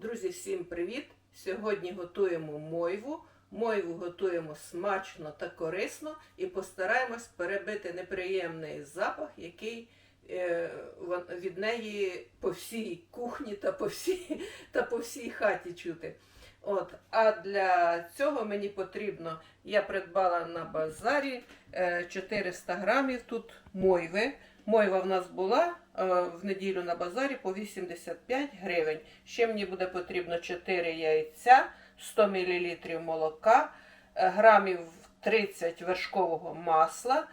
Друзі, всім привіт! Сьогодні готуємо мойву. Мойву готуємо смачно та корисно і постараємось перебити неприємний запах, який е, від неї по всій кухні та по всій, та по всій хаті чути. От, а для цього мені потрібно, я придбала на базарі е, 400 грамів тут мойви. Мойва в нас була е, в неділю на базарі по 85 гривень. Ще мені буде потрібно 4 яйця, 100 мл молока, е, грамів 30 вершкового масла,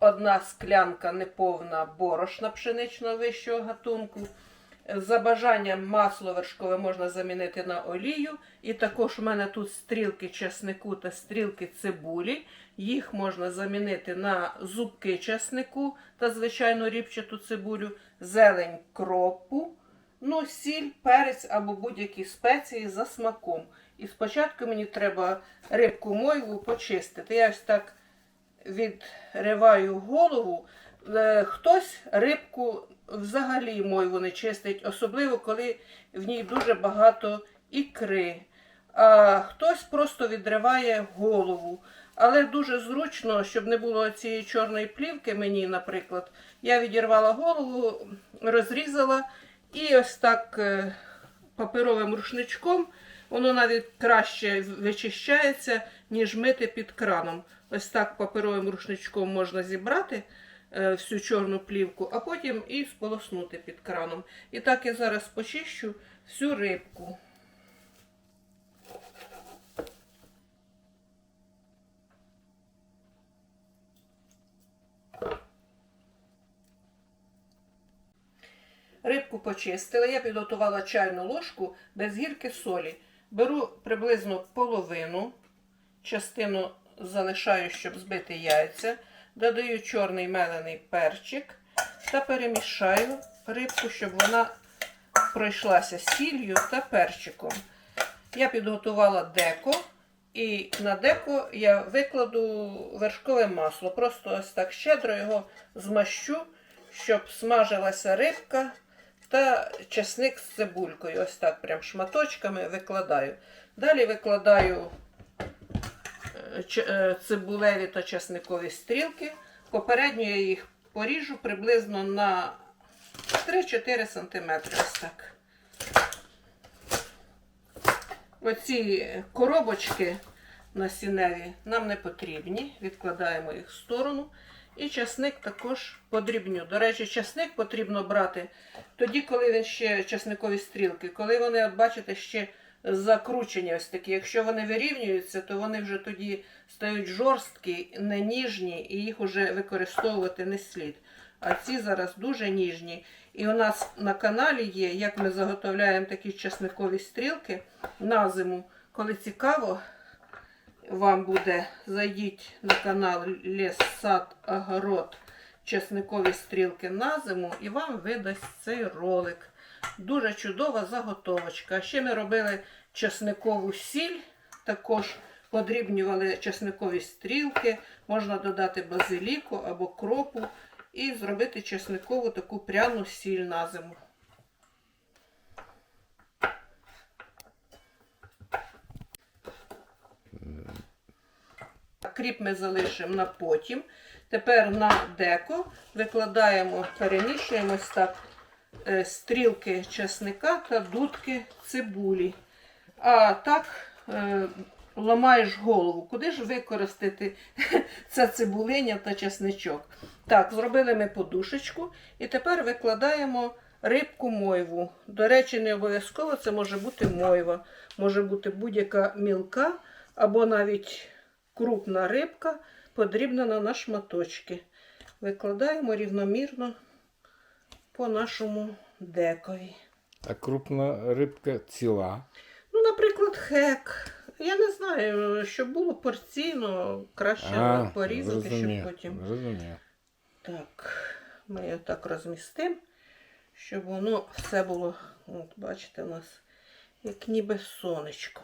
одна склянка неповна борошна пшеничного вищого гатунку. За бажанням масло вершкове можна замінити на олію. І також у мене тут стрілки чеснику та стрілки цибулі. Їх можна замінити на зубки чеснику та звичайну ріпчату цибулю, зелень кропу, ну, сіль, перець або будь-які спеції за смаком. І спочатку мені треба рибку мойву почистити. Я ось так відриваю голову. Е, Хтось рибку взагалі мойву не чистить, особливо коли в ній дуже багато ікри. А хтось просто відриває голову. Але дуже зручно, щоб не було цієї чорної плівки мені, наприклад, я відірвала голову, розрізала і ось так е, паперовим рушничком воно навіть краще вичищається, ніж мити під краном. Ось так паперовим рушничком можна зібрати всю чорну плівку, а потім і сполоснути під краном. І так я зараз почищу всю рибку. Рибку почистила, я підготувала чайну ложку без гірки солі. Беру приблизно половину, частину залишаю, щоб збити яйця, додаю чорний мелений перчик та перемішаю рибку, щоб вона пройшлася сіллю та перчиком. Я підготувала деко, і на деко я викладу вершкове масло. Просто ось так щедро його змащу, щоб смажилася рибка та чесник з цибулькою. Ось так прям шматочками викладаю. Далі викладаю цибулеві та чесникові стрілки. Попередньо я їх поріжу приблизно на 3-4 см. Ось так. Оці коробочки насінневі нам не потрібні. Відкладаємо їх в сторону. І часник також подрібню. До речі, часник потрібно брати тоді, коли він ще часникові стрілки, коли вони, от бачите, ще закручені ось такі. Якщо вони вирівнюються, то вони вже тоді стають жорсткі, не ніжні, і їх вже використовувати не слід. А ці зараз дуже ніжні. І у нас на каналі є, як ми заготовляємо такі часникові стрілки на зиму. Коли цікаво, вам буде, зайдіть на канал Ліс, Сад, Огород, чесникові стрілки на зиму, і вам видасть цей ролик. Дуже чудова заготовочка. Ще ми робили чесникову сіль, також подрібнювали чесникові стрілки, можна додати базиліку або кропу і зробити чесникову таку пряну сіль на зиму. Кріп ми залишимо на потім. Тепер на деко викладаємо, перемішуємо так стрілки чесника та дудки цибулі. А так е, ламаєш голову. Куди ж використати це цибулиня та чесничок? Так, зробили ми подушечку і тепер викладаємо рибку мойву. До речі, не обов'язково це може бути мойва, може бути будь-яка мілка або навіть крупна рибка, подрібнена на шматочки. Викладаємо рівномірно по нашому декові. А крупна рибка ціла. Ну, наприклад, хек. Я не знаю, щоб було порційно, краще порізати, зрозумів, щоб потім. Зрозумів. Так, ми його так розмістимо, щоб воно все було, от бачите, у нас як ніби сонечко.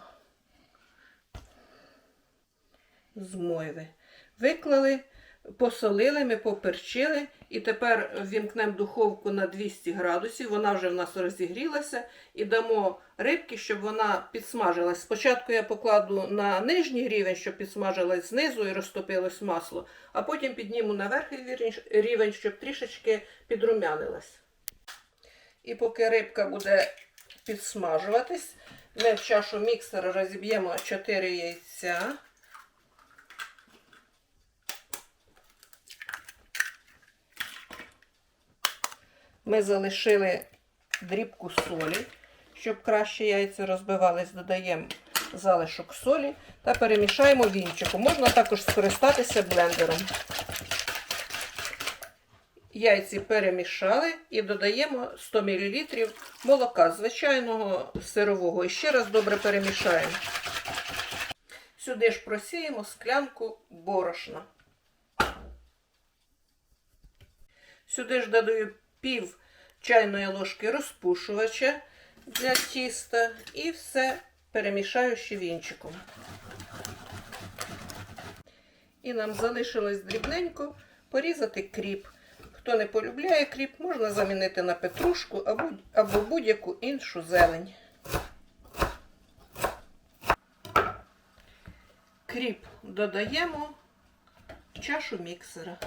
З мойви. Виклали, посолили, ми поперчили І тепер ввімкнемо духовку на 200 градусів. Вона вже в нас розігрілася. І дамо рибки, щоб вона підсмажилась. Спочатку я покладу на нижній рівень, щоб підсмажилась знизу і розтопилось масло, а потім підніму на верхній рівень, щоб трішечки підрумянилась. І поки рибка буде підсмажуватись, ми в чашу міксера розіб'ємо 4 яйця. Ми залишили дрібку солі, щоб краще яйця розбивались, додаємо залишок солі та перемішаємо вінчиком. Можна також скористатися блендером. Яйці перемішали і додаємо 100 мл молока звичайного сирового. І ще раз добре перемішаємо. Сюди ж просіємо склянку борошна. Сюди ж додаю пів чайної ложки розпушувача для тіста і все перемішаю ще вінчиком. І нам залишилось дрібненько порізати кріп. Хто не полюбляє кріп, можна замінити на петрушку або, або будь-яку іншу зелень. Кріп додаємо в чашу міксера.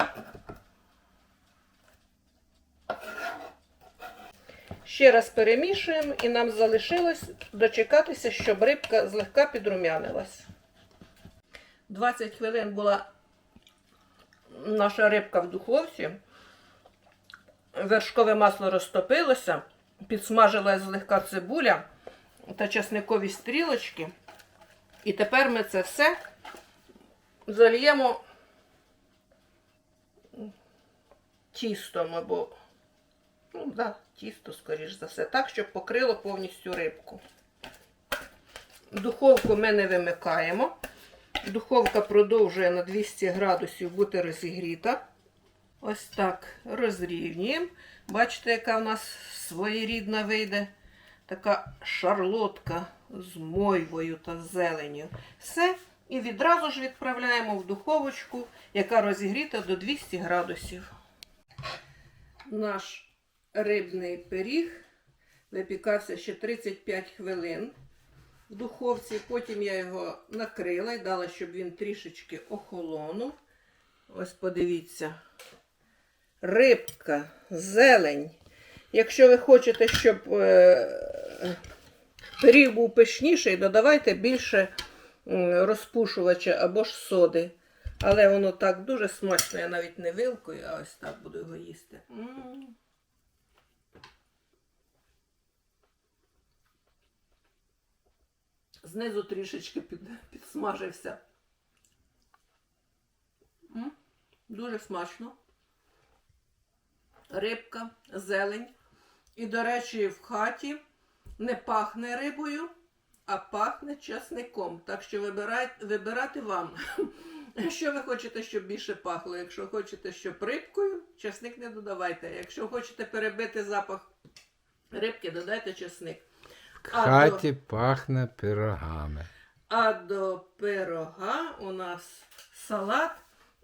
Ще раз перемішуємо і нам залишилось дочекатися, щоб рибка злегка підрумянилась. 20 хвилин була наша рибка в духовці. Вершкове масло розтопилося, підсмажилась злегка цибуля та часникові стрілочки. І тепер ми це все зальємо тістом або Ну, да, тісто, скоріш за все, так, щоб покрило повністю рибку. Духовку ми не вимикаємо. Духовка продовжує на 200 градусів бути розігріта. Ось так розрівнюємо. Бачите, яка в нас своєрідна вийде така шарлотка з мойвою та зеленю. Все. І відразу ж відправляємо в духовочку, яка розігріта до 200 градусів. Наш рибний пиріг випікався ще 35 хвилин в духовці. Потім я його накрила і дала, щоб він трішечки охолонув. Ось подивіться. Рибка, зелень. Якщо ви хочете, щоб е, пиріг був пишніший, додавайте більше розпушувача або ж соди. Але воно так дуже смачно, я навіть не вилкою, а ось так буду його їсти. Знизу трішечки під, підсмажився. М, Дуже смачно. Рибка, зелень. І, до речі, в хаті не пахне рибою, а пахне часником. Так що вибирайте, вибирати вам. Якщо ви хочете, щоб більше пахло, якщо хочете, щоб рибкою, часник не додавайте. Якщо хочете перебити запах рибки, додайте часник. Хаті пахне пирогами. А до пирога у нас салат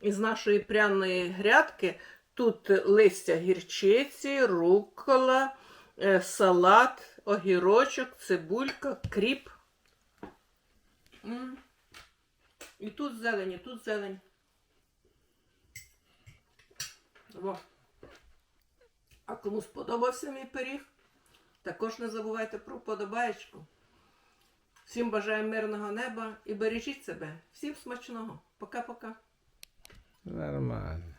із нашої пряної грядки. Тут листя гірчиці, рукола, е, салат, огірочок, цибулька, кріп. І тут зелень, і тут зелень. Во. А кому сподобався мій пиріг, також не забувайте про вподобаєчку. Всім бажаю мирного неба і бережіть себе. Всім смачного. Пока-пока. Нормально.